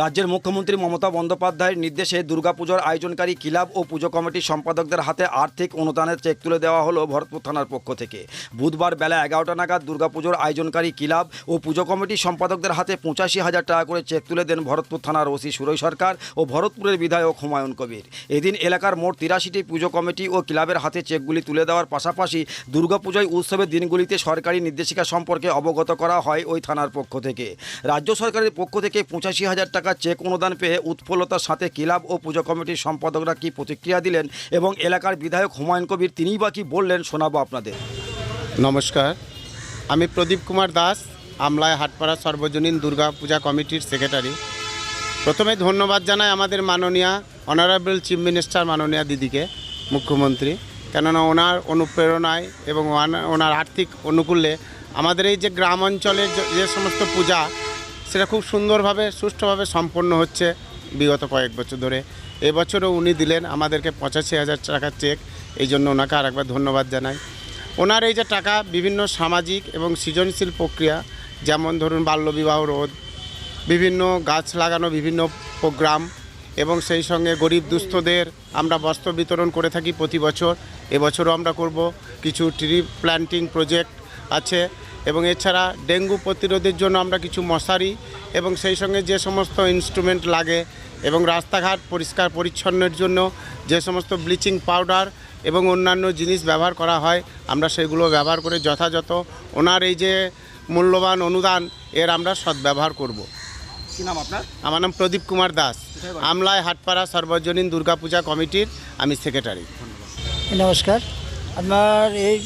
রাজ্যের মুখ্যমন্ত্রী মমতা বন্দ্যোপাধ্যায়ের নির্দেশে দুর্গাপুজোর আয়োজনকারী ক্লাব ও পুজো কমিটির সম্পাদকদের হাতে আর্থিক অনুদানের চেক তুলে দেওয়া হলো ভরতপুর থানার পক্ষ থেকে। বুধবার বেলা এগারোটা নাগাদ দুর্গাপুজোর আয়োজনকারী ক্লাব ও পুজো কমিটির সম্পাদকদের হাতে পঁচাশি হাজার টাকা করে চেক তুলে দেন ভরতপুর থানার ওসি সুরই সরকার ও ভরতপুরের বিধায়ক হুমায়ুন কবির। এদিন এলাকার মোট তিরাশিটি পুজো কমিটি ও ক্লাবের হাতে চেকগুলি তুলে দেওয়ার পাশাপাশি দুর্গাপুজোয় উৎসবের দিনগুলিতে সরকারি নির্দেশিকা সম্পর্কে অবগত করা হয় ওই থানার পক্ষ থেকে। রাজ্য সরকারের পক্ষ থেকে পঁচাশি হাজার টাকা চেক অনুদান পেয়ে উৎফুল্লতার সাথে ক্লাব ও পুজো কমিটির সম্পাদকরা কি প্রতিক্রিয়া দিলেন এবং এলাকার বিধায়ক হুমায়ুন কবির তিনিই বা কি বললেন শোনাবো আপনাদের। নমস্কার। আমি প্রদীপ কুমার দাস, আমলায় হাটপাড়া সর্বজনীন দুর্গা পূজা কমিটির সেক্রেটারি। প্রথমে ধন্যবাদ জানাই আমাদের মাননীয়া অনারেবল চিফ মিনিস্টার মাননীয়া দিদিকে, মুখ্যমন্ত্রী, কেননা ওনার অনুপ্রেরণায় এবং ওনার আর্থিক অনুকূলে আমাদের এই যে গ্রাম অঞ্চলের যে সমস্ত পূজা সেটা খুব সুন্দরভাবে, সুষ্ঠুভাবে সম্পন্ন হচ্ছে বিগত কয়েক বছর ধরে। এবছরও উনি দিলেন আমাদেরকে পঁচাশি হাজার টাকার চেক। এই জন্য ওনাকে আরেকবার ধন্যবাদ জানাই। ওনার এই যে টাকা, বিভিন্ন সামাজিক এবং সৃজনশীল প্রক্রিয়া, যেমন ধরুন বাল্যবিবাহ রোধ, বিভিন্ন গাছ লাগানো, বিভিন্ন প্রোগ্রাম এবং সেই সঙ্গে গরিব দুস্থদের আমরা বস্ত্র বিতরণ করে থাকি প্রতি বছর। এবছরও আমরা করব। কিছু ট্রি প্ল্যান্টিং প্রজেক্ট আছে। এবং এছাড়া ডেঙ্গু প্রতিরোধের জন্য আমরা কিছু মশারি এবং সেই সঙ্গে যে সমস্ত ইনস্ট্রুমেন্ট লাগে এবং রাস্তাঘাট পরিষ্কার পরিচ্ছন্নের জন্য যে সমস্ত ব্লিচিং পাউডার এবং অন্যান্য জিনিস ব্যবহার করা হয় আমরা সেগুলো ব্যবহার করে যথাযথ ওনার এই যে মূল্যবান অনুদান এর আমরা সদ্ব্যবহার করব। কি নাম আপনার? আমার নাম প্রদীপ কুমার দাস। আমলায় হাটপাড়া সর্বজনীন দুর্গাপূজা কমিটির আমি সেক্রেটারি নমস্কার। আমার এই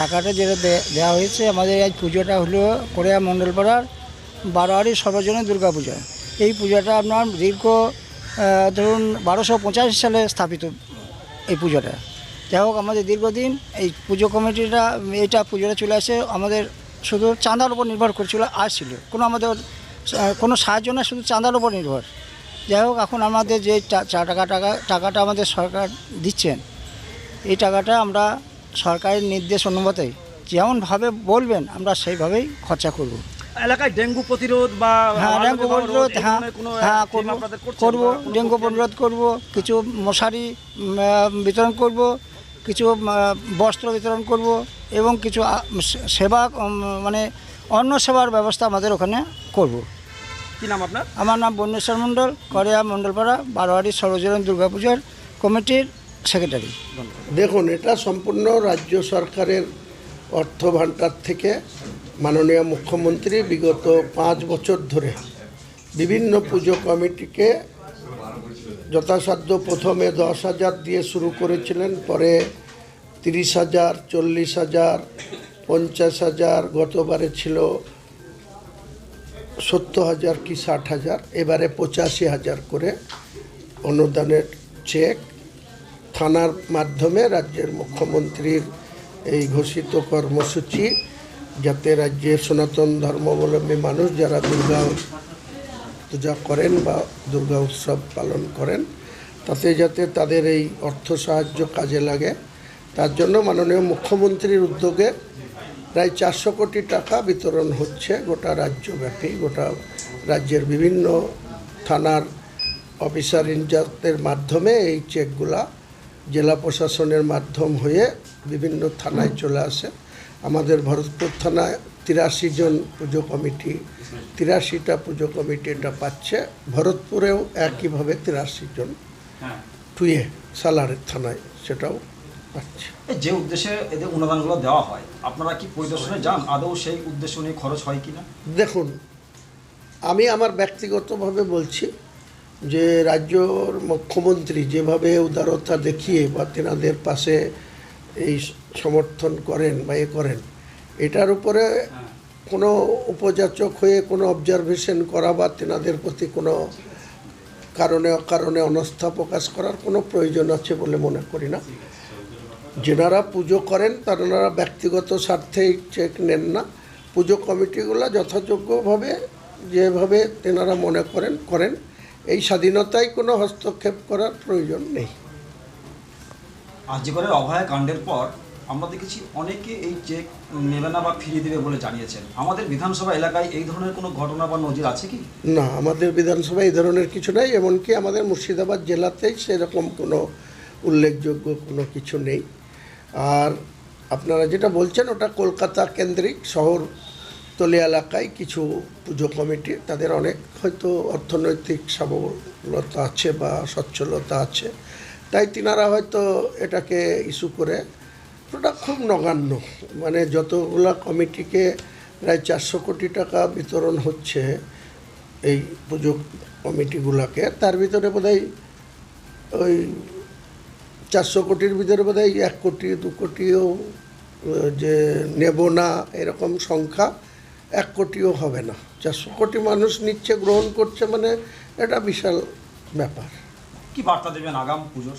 টাকাটা যেটা দেওয়া হয়েছে, আমাদের এই পুজোটা হলো কোরিয়া মণ্ডলপাড়ার বারোয়ারি সর্বজনীন দুর্গা পূজা। এই পূজাটা আপনার দীর্ঘ ধরুন বারোশো পঁচাশি সালে স্থাপিত এই পুজোটা। যাই হোক, আমাদের দীর্ঘদিন এই পুজো কমিটিটা, এটা পুজোটা চলে আসে, আমাদের শুধু চাঁদার উপর নির্ভর করছিল, আসছিল। কোনো আমাদের কোনো সাহায্য না, শুধু চাঁদার উপর নির্ভর। যাই হোক, এখন আমাদের যে টাকা টাকা, টাকাটা আমাদের সরকার দিচ্ছেন, এই টাকাটা আমরা সরকারের নির্দেশ অনুমতে যেমনভাবে বলবেন আমরা সেইভাবেই খরচা করব। এলাকায় ডেঙ্গু প্রতিরোধ বা হ্যাঁ ডেঙ্গু প্রতিরোধ হ্যাঁ হ্যাঁ করব করব ডেঙ্গু প্রতিরোধ করব কিছু মশারি বিতরণ করব কিছু বস্ত্র বিতরণ করব এবং কিছু সেবা মানে অন্য সেবার ব্যবস্থা আমাদের ওখানে করব। কি নাম আপনার? আমার নাম বন্যেশ্বর মণ্ডল করিয়া মণ্ডলপাড়া বারোয়ারি সর্বজনীন দুর্গাপুজোর কমিটির সেক্রেটারি। দেখুন, এটা সম্পূর্ণ রাজ্য সরকারের অর্থ ভাণ্ডার থেকে মাননীয় মুখ্যমন্ত্রী বিগত পাঁচ বছর ধরে বিভিন্ন পুজো কমিটিকে যথাসাধ্য প্রথমে দশ হাজার দিয়ে শুরু করেছিলেন, পরে তিরিশ হাজার, চল্লিশ হাজার, পঞ্চাশ হাজার, গতবারে ছিল সত্তর হাজার কি ষাট হাজার, এবারে পঁচাশি হাজার করে অনুদানের চেক থানার মাধ্যমে রাজ্যের মুখ্যমন্ত্রীর এই ঘোষিত কর্মসূচি যাতে রাজ্যের সনাতন ধর্মাবলম্বী মানুষ যারা দুর্গা পূজা করেন বা দুর্গা উৎসব পালন করেন, তাতে যাতে তাদের এই অর্থ সাহায্য কাজে লাগে। তার জন্য মাননীয় মুখ্যমন্ত্রীর উদ্যোগে প্রায় চারশো কোটি টাকা বিতরণ হচ্ছে গোটা রাজ্যব্যাপী, গোটা রাজ্যের বিভিন্ন থানার অফিসার ইনচার্জদের মাধ্যমে এই চেকগুলা জেলা প্রশাসনের মাধ্যম হয়ে বিভিন্ন থানায় চলে আসে। আমাদের ভরতপুর থানায় তিরাশি জন পুজো কমিটি তিরাশিটা পুজো কমিটি এটা পাচ্ছে। ভরতপুরেও একইভাবে তিরাশি জন টুয়ে সালারের থানায় সেটাও পাচ্ছে। যে উদ্দেশ্যে এদের অনুদানগুলো দেওয়া হয় আপনারা কি পরিদর্শনে যান? আদৌ সেই উদ্দেশ্য নিয়ে খরচ হয় কিনা? দেখুন আমি আমার ব্যক্তিগতভাবে বলছি যে রাজ্যর মুখ্যমন্ত্রী যেভাবে উদারতা দেখিয়ে বা তেনাদের পাশে এই সমর্থন করেন বা এ করেন, এটার উপরে কোনো উপযাচক হয়ে কোনো অবজারভেশন করা বা তেনাদের প্রতি কোনো কারণে অকারণে অনাস্থা প্রকাশ করার কোনো প্রয়োজন আছে বলে মনে করি না। যেনারা পুজো করেন তারা ব্যক্তিগত স্বার্থে চেক নেন না। পুজো কমিটিগুলো যথাযোগ্যভাবে যেভাবে তেনারা মনে করেন করেন। এই স্বাধীনতায় কোনো হস্তক্ষেপ করার প্রয়োজন নেই। আর্যিকরের অভয়া কাণ্ডের পর আমরা দেখেছি অনেকে এই চেক নেবে না বা ফিরিয়ে দেবে বলে জানিয়েছেন। আমাদের বিধানসভা এলাকায় এই ধরনের কোনো ঘটনা বা নজির আছে কি? না আমাদের বিধানসভায় এই ধরনের কিছু নাই এমনকি আমাদের মুর্শিদাবাদ জেলাতেই সেরকম কোনো উল্লেখযোগ্য কোনো কিছু নেই। আর আপনারা যেটা বলছেন ওটা কলকাতা কেন্দ্রিক শহর তলি এলাকায় কিছু পুজো কমিটি, তাদের অনেক হয়তো অর্থনৈতিক সাবলতা আছে বা সচ্ছলতা আছে। তাই তিনারা হয়তো এটাকে ইস্যু করে, ওটা খুব নগণ্য মানে যতগুলা কমিটিকে প্রায় চারশো কোটি টাকা বিতরণ হচ্ছে এই পুজো কমিটিগুলোকে, তার ভিতরে বোধহয় ওই চারশো কোটির ভিতরে বোধহয় এক কোটি, দু কোটিও যে নেব না এরকম সংখ্যা এক কোটিও হবে না। চারশো কোটি মানুষ নিচ্ছে গ্রহণ করছে মানে এটা বিশাল ব্যাপার। কি বার্তা দেবেন আগাম পুজোর?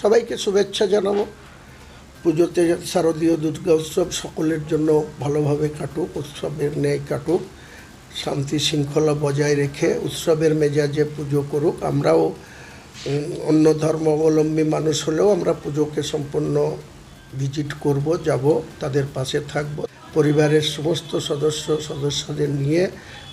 সবাইকে শুভেচ্ছা জানাব। পুজোতে শারদীয় দুর্গা উৎসব সকলের জন্য ভালোভাবে কাটুক উৎসবের ন্যায় কাটুক শান্তি শৃঙ্খলা বজায় রেখে উৎসবের মেজাজে পুজো করুক। আমরাও অন্য ধর্মাবলম্বী মানুষ হলেও আমরা পুজোকে সম্পূর্ণ ভিজিট করব যাব তাদের পাশে থাকব। পরিবারের সমস্ত সদস্য সদস্যদের নিয়ে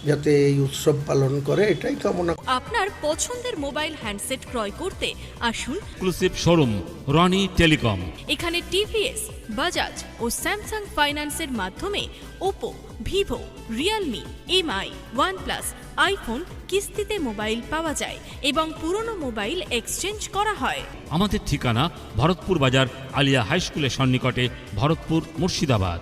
যাতে এই উৎসব পালন করে এটাই কামনা আপনার পছন্দের মোবাইল হ্যান্ডসেট ক্রয় করতে আসুন। এক্সক্লুসিভ শোরুম রনি টেলিকম এখানে টিভিএস বাজাজ ও স্যামসাং ফাইন্যান্সের মাধ্যমে Oppo Vivo Realme Mi OnePlus iPhone কিস্তিতে মোবাইল পাওয়া যায় এবং পুরনো মোবাইল এক্সচেঞ্জ করা হয়। আমাদের ঠিকানা ভরতপুর বাজার আলিয়া হাই স্কুলের সন্নিকটে Bharatpur Murshidabad.